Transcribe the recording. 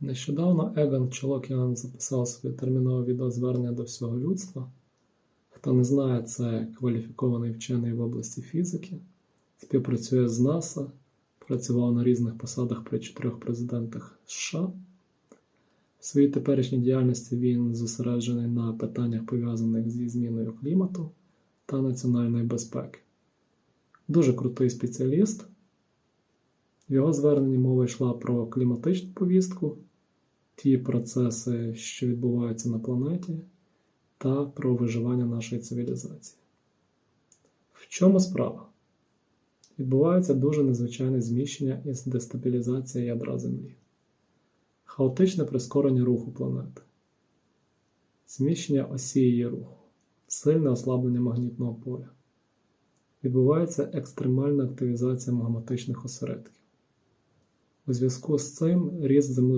Нещодавно Егон Чолокіан записав своє термінове відеозвернення до всього людства. Хто не знає, це кваліфікований вчений в області фізики, співпрацює з НАСА, працював на різних посадах при чотирьох президентах США. В своїй теперішній діяльності він зосереджений на питаннях, пов'язаних зі зміною клімату та національної безпеки. Дуже крутий спеціаліст. В його зверненні мова йшла про кліматичну повістку, ті процеси, що відбуваються на планеті, та про виживання нашої цивілізації. В чому справа? Відбувається дуже незвичайне зміщення і дестабілізація ядра Землі, хаотичне прискорення руху планети, зміщення осі її руху, сильне ослаблення магнітного поля. Відбувається екстремальна активізація магматичних осередків. У зв'язку з цим ріст землі